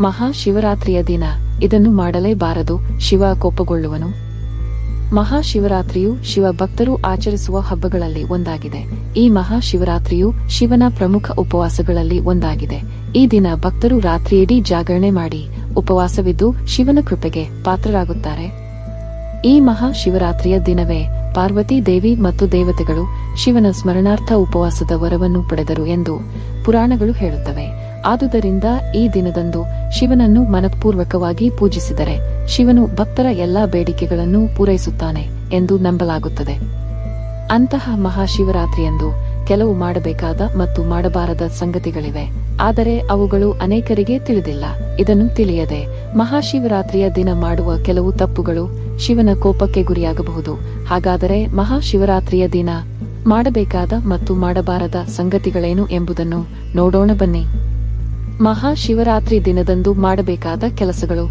ಮಹಾಶಿವರಾತ್ರಿಯ ದಿನ. ಇದನ್ನು ಮಾಡಲೇಬಾರದು. ಶಿವ ಕೋಪಗೊಳ್ಳುವನು. ಮಹಾಶಿವರಾತ್ರಿಯು ಶಿವ ಭಕ್ತರು ಆಚರಿಸುವ ಹಬ್ಬಗಳಲ್ಲಿ ಒಂದಾಗಿದೆ. ಈ ಮಹಾಶಿವರಾತ್ರಿಯು ಶಿವನ ಪ್ರಮುಖ ಉಪವಾಸಗಳಲ್ಲಿ ಒಂದಾಗಿದೆ. ಈ ದಿನ ಭಕ್ತರು ರಾತ್ರಿಯಿಡೀ ಜಾಗರಣೆ ಮಾಡಿ ಉಪವಾಸವಿದ್ದು ಶಿವನ ಕೃಪೆಗೆ ಪಾತ್ರರಾಗುತ್ತಾರೆ. ಈ ಮಹಾಶಿವರಾತ್ರಿಯ ದಿನವೇ ಪಾರ್ವತಿ ದೇವಿ ಮತ್ತು ದೇವತೆಗಳು ಶಿವನ ಸ್ಮರಣಾರ್ಥ ಉಪವಾಸದ ವರವನ್ನು ಪಡೆದರು ಎಂದು ಪುರಾಣಗಳು ಹೇಳುತ್ತವೆ. ಆದುದರಿಂದ ಈ ದಿನದಂದು ಶಿವನನ್ನು ಮನಪೂರ್ವಕವಾಗಿ ಪೂಜಿಸಿದರೆ ಶಿವನು ಭಕ್ತರ ಎಲ್ಲಾ ಬೇಡಿಕೆಗಳನ್ನು ಪೂರೈಸುತ್ತಾನೆ ಎಂದು ನಂಬಲಾಗುತ್ತದೆ. ಅಂತಹ ಮಹಾಶಿವರಾತ್ರಿಯಂದು ಕೆಲವು ಮಾಡಬೇಕಾದ ಮತ್ತು ಮಾಡಬಾರದ ಸಂಗತಿಗಳಿವೆ. ಆದರೆ ಅವುಗಳು ಅನೇಕರಿಗೆ ತಿಳಿದಿಲ್ಲ. ಇದನ್ನು ತಿಳಿಯದೆ ಮಹಾಶಿವರಾತ್ರಿಯ ದಿನ ಮಾಡುವ ಕೆಲವು ತಪ್ಪುಗಳು ಶಿವನ ಕೋಪಕ್ಕೆ ಗುರಿಯಾಗಬಹುದು. ಹಾಗಾದರೆ ಮಹಾಶಿವರಾತ್ರಿಯ ದಿನ ಮಾಡಬೇಕಾದ ಮತ್ತು ಮಾಡಬಾರದ ಸಂಗತಿಗಳೇನು ಎಂಬುದನ್ನು ನೋಡೋಣ ಬನ್ನಿ. ಮಹಾಶಿವರಾತ್ರಿ ದಿನದಂದು ಮಾಡಬೇಕಾದ ಕೆಲಸಗಳು.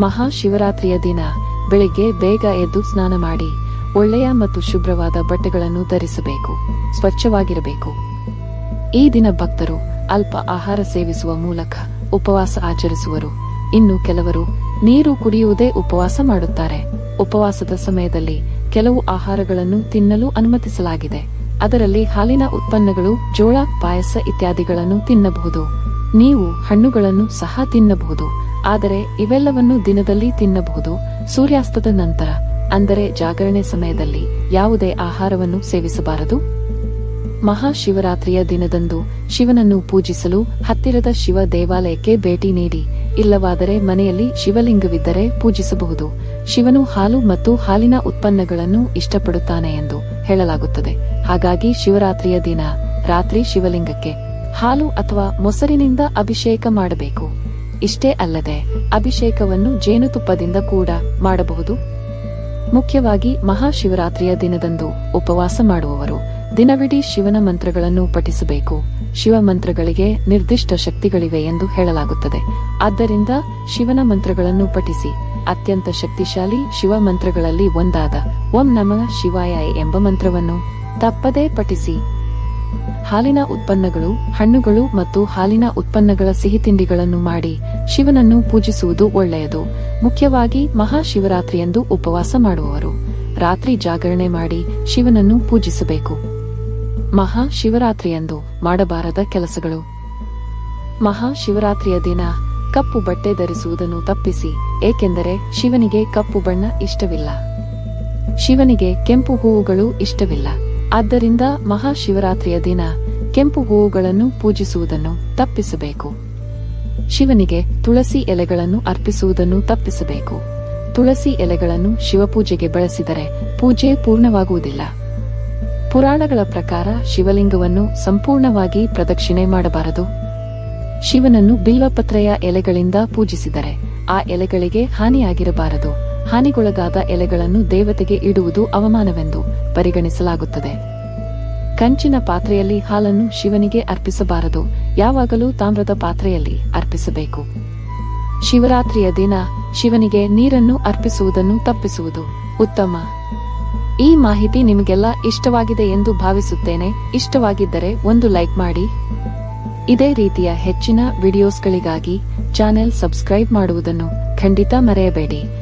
ಮಹಾಶಿವರಾತ್ರಿಯ ದಿನ, ಬೆಳಿಗ್ಗೆ ಬೇಗ ಎದ್ದು ಸ್ನಾನ ಮಾಡಿ, ಒಳ್ಳೆಯ ಮತ್ತು ಶುಭ್ರವಾದ ಬಟ್ಟೆಗಳನ್ನು ಧರಿಸಬೇಕು, ಸ್ವಚ್ಛವಾಗಿರಬೇಕು. ಈ ದಿನ ಭಕ್ತರು ಅಲ್ಪ ಆಹಾರ ಸೇವಿಸುವ ಮೂಲಕ ಉಪವಾಸ ಆಚರಿಸುವರು. ಇನ್ನು ಕೆಲವರು ನೀರು ಕುಡಿಯುವುದೇ ಉಪವಾಸ ಮಾಡುತ್ತಾರೆ. ಉಪವಾಸದ ಸಮಯದಲ್ಲಿ ಕೆಲವು ಆಹಾರಗಳನ್ನು ತಿನ್ನಲು ಅನುಮತಿಸಲಾಗಿದೆ. ಅದರಲ್ಲಿ ಹಾಲಿನ ಉತ್ಪನ್ನಗಳು ಜೋಳ, ಪಾಯಸ ಇತ್ಯಾದಿಗಳನ್ನು ತಿನ್ನಬಹುದು. ನೀವು ಹಣ್ಣುಗಳನ್ನು ಸಹ ತಿನ್ನಬಹುದು, ಆದರೆ ಇವೆಲ್ಲವನ್ನು ದಿನದಲ್ಲಿ ತಿನ್ನಬಹುದು, ಸೂರ್ಯಾಸ್ತದ ನಂತರ, ಅಂದರೆ ಜಾಗರಣೆ ಸಮಯದಲ್ಲಿ ಯಾವುದೇ ಆಹಾರವನ್ನು ಸೇವಿಸಬಾರದು. ಮಹಾಶಿವರಾತ್ರಿಯ ದಿನದಂದು ಶಿವನನ್ನು ಪೂಜಿಸಲು ಹತ್ತಿರದ ಶಿವ ದೇವಾಲಯಕ್ಕೆ ಭೇಟಿ ನೀಡಿ, ಇಲ್ಲವಾದರೆ ಮನೆಯಲ್ಲಿ ಶಿವಲಿಂಗವಿದ್ದರೆ ಪೂಜಿಸಬಹುದು. ಶಿವನು ಹಾಲು ಮತ್ತು ಹಾಲಿನ ಉತ್ಪನ್ನಗಳನ್ನು ಇಷ್ಟಪಡುತ್ತಾನೆ ಎಂದು ಹೇಳಲಾಗುತ್ತದೆ. ಹಾಗಾಗಿ ಶಿವರಾತ್ರಿಯ ದಿನ ರಾತ್ರಿ ಶಿವಲಿಂಗಕ್ಕೆ ಹಾಲು ಅಥವಾ ಮೊಸರಿನಿಂದ ಅಭಿಷೇಕ ಮಾಡಬೇಕು. ಇಷ್ಟೇ ಅಲ್ಲದೆ ಅಭಿಷೇಕವನ್ನು ಜೇನುತುಪ್ಪದಿಂದ ಕೂಡ ಮಾಡಬಹುದು. ಮುಖ್ಯವಾಗಿ ಮಹಾಶಿವರಾತ್ರಿಯ ದಿನದಂದು ಉಪವಾಸ ಮಾಡುವವರು ದಿನವಿಡೀ ಶಿವನ ಮಂತ್ರಗಳನ್ನು ಪಠಿಸಬೇಕು. ಶಿವ ಮಂತ್ರಗಳಿಗೆ ನಿರ್ದಿಷ್ಟ ಶಕ್ತಿಗಳಿವೆ ಎಂದು ಹೇಳಲಾಗುತ್ತದೆ. ಆದ್ದರಿಂದ ಶಿವನ ಮಂತ್ರಗಳನ್ನು ಪಠಿಸಿ. ಅತ್ಯಂತ ಶಕ್ತಿಶಾಲಿ ಶಿವ ಮಂತ್ರಗಳಲ್ಲಿ ಒಂದಾದ ಓಂ ನಮಃ ಶಿವಾಯ ಎಂಬ ಮಂತ್ರವನ್ನು ತಪ್ಪದೇ ಪಠಿಸಿ. ಹಾಲಿನ ಉತ್ಪನ್ನಗಳು, ಹಣ್ಣುಗಳು ಮತ್ತು ಹಾಲಿನ ಉತ್ಪನ್ನಗಳ ಸಿಹಿತಿಂಡಿಗಳನ್ನು ಮಾಡಿ ಶಿವನನ್ನು ಪೂಜಿಸುವುದು ಒಳ್ಳೆಯದು. ಮುಖ್ಯವಾಗಿ ಮಹಾಶಿವರಾತ್ರಿಯಂದು ಉಪವಾಸ ಮಾಡುವವರು. ರಾತ್ರಿ ಜಾಗರಣೆ ಮಾಡಿ ಶಿವನನ್ನು ಪೂಜಿಸಬೇಕು. ಮಹಾಶಿವರಾತ್ರಿಯಂದು ಮಾಡಬಾರದ ಕೆಲಸಗಳು. ಮಹಾಶಿವರಾತ್ರಿಯ ದಿನ ಕಪ್ಪು ಬಟ್ಟೆ ಧರಿಸುವುದನ್ನು ತಪ್ಪಿಸಿ, ಏಕೆಂದರೆ ಶಿವನಿಗೆ ಕಪ್ಪು ಬಣ್ಣ ಇಷ್ಟವಿಲ್ಲ. ಶಿವನಿಗೆ ಕೆಂಪು ಹೂವುಗಳು ಇಷ್ಟವಿಲ್ಲ. ಆದ್ದರಿಂದ ಮಹಾಶಿವರಾತ್ರಿಯ ದಿನ ಕೆಂಪು ಹೂವುಗಳನ್ನು ಪೂಜಿಸುವುದನ್ನು ತಪ್ಪಿಸಬೇಕು. ಶಿವನಿಗೆ ತುಳಸಿ ಎಲೆಗಳನ್ನು ಅರ್ಪಿಸುವುದನ್ನು ತಪ್ಪಿಸಬೇಕು. ತುಳಸಿ ಎಲೆಗಳನ್ನು ಶಿವಪೂಜೆಗೆ ಬಳಸಿದರೆ ಪೂಜೆ ಪೂರ್ಣವಾಗುವುದಿಲ್ಲ. ಪುರಾಣಗಳ ಪ್ರಕಾರ ಶಿವಲಿಂಗವನ್ನು ಸಂಪೂರ್ಣವಾಗಿ ಪ್ರದಕ್ಷಿಣೆ ಮಾಡಬಾರದು. ಶಿವನನ್ನು ಬಿಲ್ವಪತ್ರೆಯ ಎಲೆಗಳಿಂದ ಪೂಜಿಸಿದರೆ ಆ ಎಲೆಗಳಿಗೆ ಹಾನಿಯಾಗಿರಬಾರದು. ಹಾನಿಗೊಳಗಾದ ಎಲೆಗಳನ್ನು ದೇವತೆಗೆ ಇಡುವುದು ಅವಮಾನವೆಂದು ಪರಿಗಣಿಸಲಾಗುತ್ತದೆ. ಕಂಚಿನ ಪಾತ್ರೆಯಲ್ಲಿ ಹಾಲನ್ನು ಶಿವನಿಗೆ ಅರ್ಪಿಸಬಾರದು. ಯಾವಾಗಲೂ ತಾಮ್ರದ ಪಾತ್ರೆಯಲ್ಲಿ ಅರ್ಪಿಸಬೇಕು. ಶಿವರಾತ್ರಿಯ ದಿನ ಶಿವನಿಗೆ ನೀರನ್ನು ಅರ್ಪಿಸುವುದನ್ನು ತಪ್ಪಿಸುವುದು ಉತ್ತಮ. ಈ ಮಾಹಿತಿ ನಿಮಗೆಲ್ಲ ಇಷ್ಟವಾಗಿದೆ ಎಂದು ಭಾವಿಸುತ್ತೇನೆ. ಇಷ್ಟವಾಗಿದ್ದರೆ ಒಂದು ಲೈಕ್ ಮಾಡಿ. ಇದೇ ರೀತಿಯ ಹೆಚ್ಚಿನ ವಿಡಿಯೋಸ್ಗಳಿಗಾಗಿ ಚಾನೆಲ್ ಸಬ್ಸ್ಕ್ರೈಬ್ ಮಾಡುವುದನ್ನು ಖಂಡಿತ ಮರೆಯಬೇಡಿ.